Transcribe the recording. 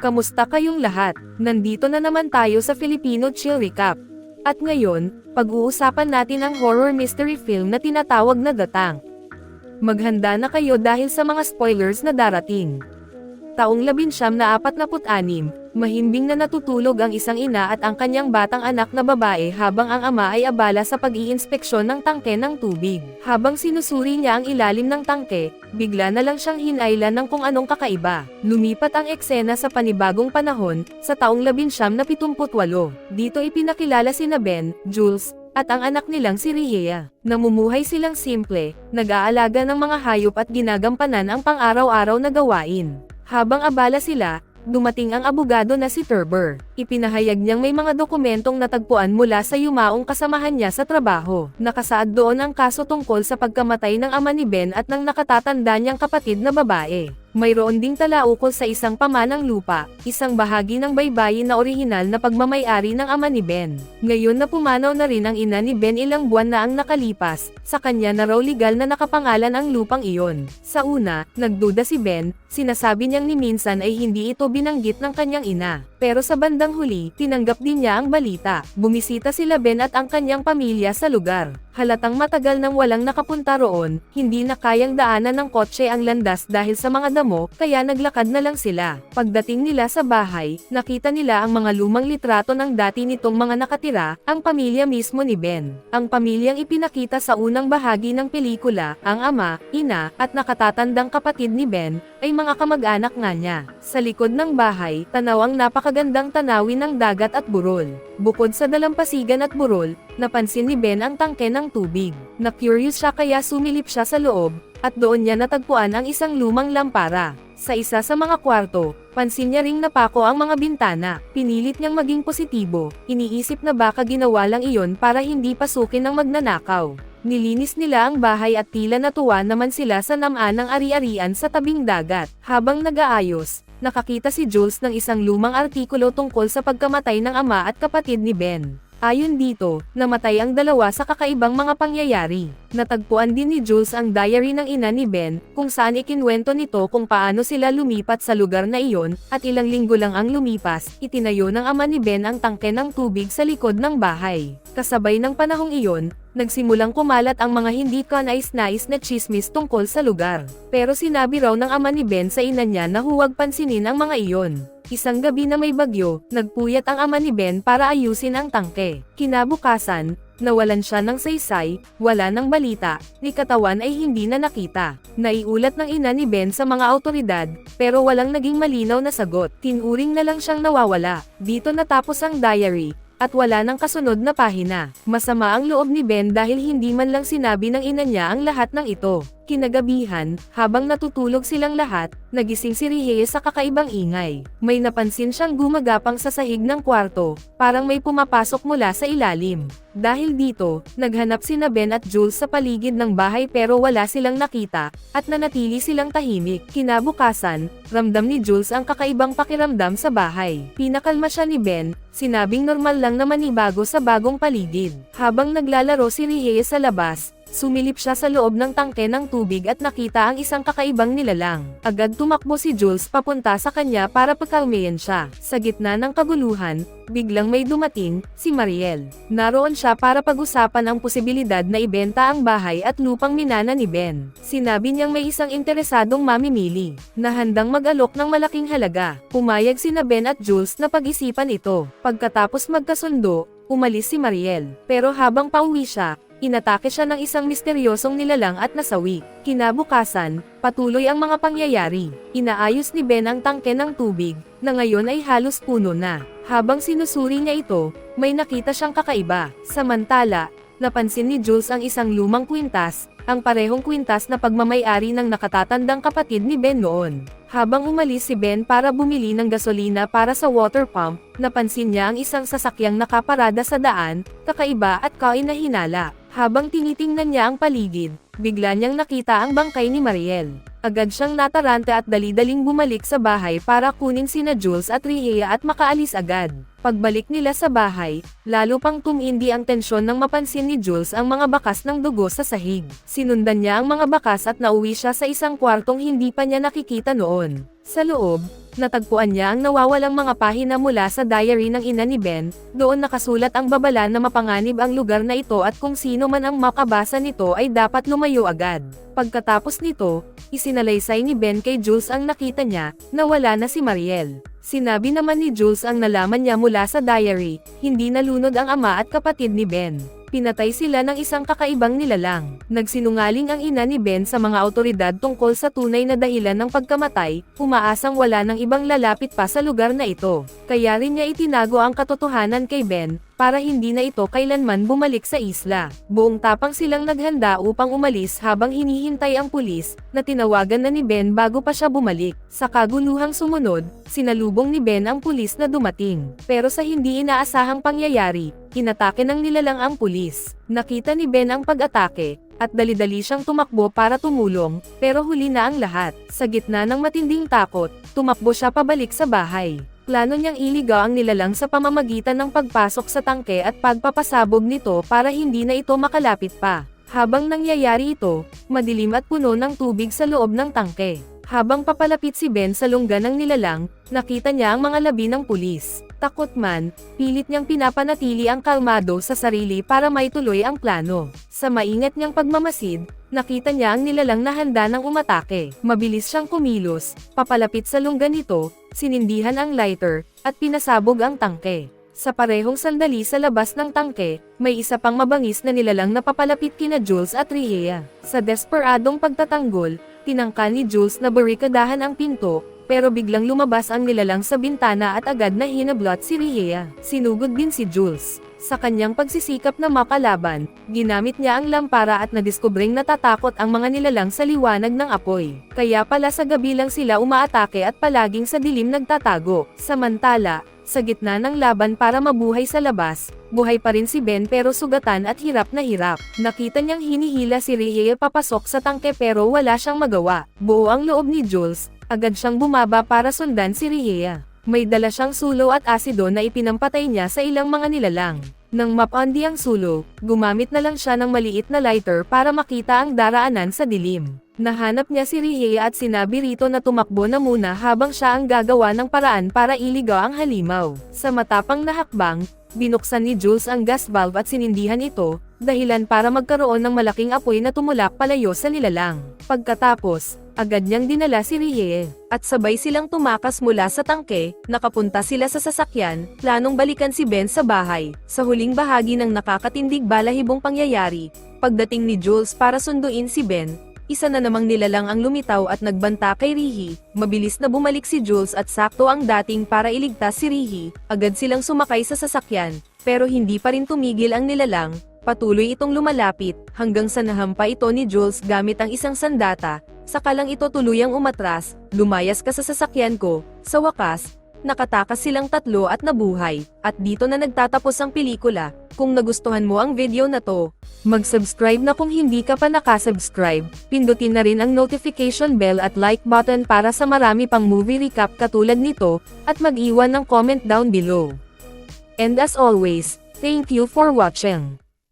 Kamusta kayong lahat? Nandito na naman tayo sa Filipino Chill Recap. At ngayon, pag-uusapan natin ang horror mystery film na tinatawag na Datang. Maghanda na kayo dahil sa mga spoilers na darating. Taong labinsyam na apat na put-anim, mahimbing na natutulog ang isang ina at ang kanyang batang anak na babae habang ang ama ay abala sa pag-iinspeksyon ng tangke ng tubig. Habang sinusuri niya ang ilalim ng tangke, bigla na lang siyang hinailan ng kung anong kakaiba. Lumipat ang eksena sa panibagong panahon, sa taong labinsyam na pitumputwalo. Dito ipinakilala sina Ben, Jules, at ang anak nilang si Rihea. Namumuhay silang simple, nag-aalaga ng mga hayop at ginagampanan ang pang-araw-araw na gawain. Habang abala sila, dumating ang abogado na si Turber. Ipinahayag niyang may mga dokumentong natagpuan mula sa yumaong kasamahan niya sa trabaho. Nakasaad doon ang kaso tungkol sa pagkamatay ng ama ni Ben at ng nakatatanda niyang kapatid na babae. Mayroon ding talaukol sa isang pamanang lupa, isang bahagi ng baybayin na orihinal na pagmamayari ng ama ni Ben. Ngayon na pumanaw na rin ang ina ni Ben ilang buwan na ang nakalipas, sa kanya na raw legal na nakapangalan ang lupang iyon. Sa una, nagduda si Ben, sinasabi niyang ni minsan ay hindi ito binanggit ng kanyang ina. Pero sa bandang huli, tinanggap din niya ang balita. Bumisita sila Ben at ang kanyang pamilya sa lugar. Halatang matagal nang walang nakapunta roon, hindi na kayang daanan ng kotse ang landas dahil sa mga damo, kaya naglakad na lang sila. Pagdating nila sa bahay, nakita nila ang mga lumang litrato ng dati nitong mga nakatira, ang pamilya mismo ni Ben. Ang pamilyang ipinakita sa unang bahagi ng pelikula, ang ama, ina, at nakatatandang kapatid ni Ben, ay mga kamag-anak nga niya. Sa likod ng bahay, tanaw ang napakagandang tanawin ng dagat at burol. Bukod sa dalampasigan at burol, napansin ni Ben ang tangke ng tubig. Na-curious siya kaya sumilip siya sa loob, at doon niya natagpuan ang isang lumang lampara. Sa isa sa mga kwarto, pansin niya ring napako ang mga bintana. Pinilit niyang maging positibo, iniisip na baka ginawa lang iyon para hindi pasukin ng magnanakaw. Nilinis nila ang bahay at tila natuwa naman sila sa namaan ng ari-arian sa tabing dagat. Habang nag-aayos, nakakita si Jules ng isang lumang artikulo tungkol sa pagkamatay ng ama at kapatid ni Ben. Ayon dito, namatay ang dalawa sa kakaibang mga pangyayari. Natagpuan din ni Jules ang diary ng ina ni Ben, kung saan ikinwento nito kung paano sila lumipat sa lugar na iyon, at ilang linggo lang ang lumipas, itinayo ng ama ni Ben ang tangke ng tubig sa likod ng bahay. Kasabay ng panahong iyon, nagsimulang kumalat ang mga hindi kanais-nais na chismis tungkol sa lugar. Pero sinabi raw ng ama ni Ben sa ina niya na huwag pansinin ang mga iyon. Isang gabi na may bagyo, nagpuyat ang ama ni Ben para ayusin ang tangke. Kinabukasan, nawalan siya ng saysay, wala ng balita, ni katawan ay hindi na nakita. Naiulat ng ina ni Ben sa mga autoridad, pero walang naging malinaw na sagot. Tinuring na lang siyang nawawala. Dito natapos ang diary, at wala ng kasunod na pahina. Masama ang loob ni Ben dahil hindi man lang sinabi ng ina niya ang lahat ng ito. Kinagabihan, habang natutulog silang lahat, nagising si Reyes sa kakaibang ingay. May napansin siyang gumagapang sa sahig ng kwarto, parang may pumapasok mula sa ilalim. Dahil dito, naghanap sina Ben at Jules sa paligid ng bahay pero wala silang nakita, at nanatili silang tahimik. Kinabukasan, ramdam ni Jules ang kakaibang pakiramdam sa bahay. Pinakalma siya ni Ben, sinabing normal lang na manibago sa bagong paligid. Habang naglalaro si Reyes sa labas, Sumilip siya sa loob ng tangke ng tubig at nakita ang isang kakaibang nilalang. Agad tumakbo si Jules papunta sa kanya para pakalmayan siya. Sa gitna ng kaguluhan, biglang may dumating, si Mariel. Naroon siya para pag-usapan ang posibilidad na ibenta ang bahay at lupang minana ni Ben. Sinabi niyang may isang interesadong mamimili, na handang mag-alok ng malaking halaga. Pumayag sina Ben at Jules na pag-isipan ito. Pagkatapos magkasundo, umalis si Mariel. Pero habang pauwi siya, Inatake siya ng isang misteryosong nilalang at nasawi. Kinabukasan, patuloy ang mga pangyayari. Inaayos ni Ben ang tangke ng tubig, na ngayon ay halos puno na. Habang sinusuri niya ito, may nakita siyang kakaiba. Samantala, napansin ni Jules ang isang lumang kwintas, ang parehong kwintas na pagmamayari ng nakatatandang kapatid ni Ben noon. Habang umalis si Ben para bumili ng gasolina para sa water pump, napansin niya ang isang sasakyang nakaparada sa daan, kakaiba at kainahinala. Habang tinitingnan niya ang paligid, bigla niyang nakita ang bangkay ni Mariel. Agad siyang nataranta at dali-daling bumalik sa bahay para kunin sina Jules at Rihea at makaalis agad. Pagbalik nila sa bahay, lalo pang tumindi ang tensyon nang mapansin ni Jules ang mga bakas ng dugo sa sahig. Sinundan niya ang mga bakas at nauwi siya sa isang kwartong hindi pa niya nakikita noon. Sa loob, Natagpuan niya ang nawawalang mga pahina mula sa diary ng ina ni Ben, doon nakasulat ang babala na mapanganib ang lugar na ito at kung sino man ang makabasa nito ay dapat lumayo agad. Pagkatapos nito, isinalaysay ni Ben kay Jules ang nakita niya, na wala na si Mariel. Sinabi naman ni Jules ang nalaman niya mula sa diary, hindi nalunod ang ama at kapatid ni Ben. Pinatay sila ng isang kakaibang nilalang. Nagsinungaling ang ina ni Ben sa mga autoridad tungkol sa tunay na dahilan ng pagkamatay, umaasang wala ng ibang lalapit pa sa lugar na ito. Kaya rin niya itinago ang katotohanan kay Ben, para hindi na ito kailanman bumalik sa isla. Buong tapang silang naghanda upang umalis habang hinihintay ang pulis, na tinawagan na ni Ben bago pa siya bumalik. Sa kaguluhang sumunod, sinalubong ni Ben ang pulis na dumating. Pero sa hindi inaasahang pangyayari, inatake ng nilalang ang pulis. Nakita ni Ben ang pag-atake, at dali-dali siyang tumakbo para tumulong, pero huli na ang lahat. Sa gitna ng matinding takot, tumakbo siya pabalik sa bahay. Plano niyang iligaw ang nilalang sa pamamagitan ng pagpasok sa tangke at pagpapasabog nito para hindi na ito makalapit pa. Habang nangyayari ito, madilim at puno ng tubig sa loob ng tangke. Habang papalapit si Ben sa lungga ng nilalang, nakita niya ang mga labi ng pulis. Takot man, pilit niyang pinapanatili ang kalmado sa sarili para maituloy ang plano. Sa maingat niyang pagmamasid, nakita niya ang nilalang na handa ng umatake. Mabilis siyang kumilos, papalapit sa lungga nito, sinindihan ang lighter, at pinasabog ang tangke. Sa parehong sandali sa labas ng tangke, may isa pang mabangis na nilalang na papalapit kina Jules at Rhea. Sa desperadong pagtatanggol, tinangka ni Jules na barikadahan ang pinto, pero biglang lumabas ang nilalang sa bintana at agad na hinablot si Rhea. Sinugod din si Jules. Sa kanyang pagsisikap na makalaban, ginamit niya ang lampara at nadiskubring natatakot ang mga nilalang sa liwanag ng apoy. Kaya pala sa gabi lang sila umaatake at palaging sa dilim nagtatago. Samantala, sa gitna ng laban para mabuhay sa labas, buhay pa rin si Ben pero sugatan at hirap na hirap. Nakita niyang hinihila si Rhea papasok sa tangke pero wala siyang magawa. Buo ang loob ni Jules, agad siyang bumaba para sundan si Rhea. May dala siyang sulo at asido na ipinampatay niya sa ilang mga nilalang. Nang mapandi ang sulo, gumamit na lang siya ng maliit na lighter para makita ang daraanan sa dilim. Nahanap niya si Rhea at sinabi rito na tumakbo na muna habang siya ang gagawa ng paraan para iligaw ang halimaw. Sa matapang na hakbang, binuksan ni Jules ang gas valve at sinindihan ito, dahilan para magkaroon ng malaking apoy na tumulak palayo sa nilalang. Pagkatapos, agad niyang dinala si Rhea, at sabay silang tumakas mula sa tangke, nakapunta sila sa sasakyan, planong balikan si Ben sa bahay. Sa huling bahagi ng nakakatindig balahibong pangyayari, pagdating ni Jules para sunduin si Ben, isa na namang nilalang ang lumitaw at nagbanta kay Rihi, mabilis na bumalik si Jules at sakto ang dating para iligtas si Rihi, agad silang sumakay sa sasakyan, pero hindi pa rin tumigil ang nilalang, patuloy itong lumalapit, hanggang sa nahampa ito ni Jules gamit ang isang sandata, saka lang ito tuluyang umatras, lumayas ka sa sasakyan ko, sa wakas, nakatakas silang tatlo at nabuhay, at dito na nagtatapos ang pelikula, kung nagustuhan mo ang video na to, mag-subscribe na kung hindi ka pa nakasubscribe, pindutin na rin ang notification bell at like button para sa marami pang movie recap katulad nito, at mag-iwan ng comment down below. And as always, thank you for watching.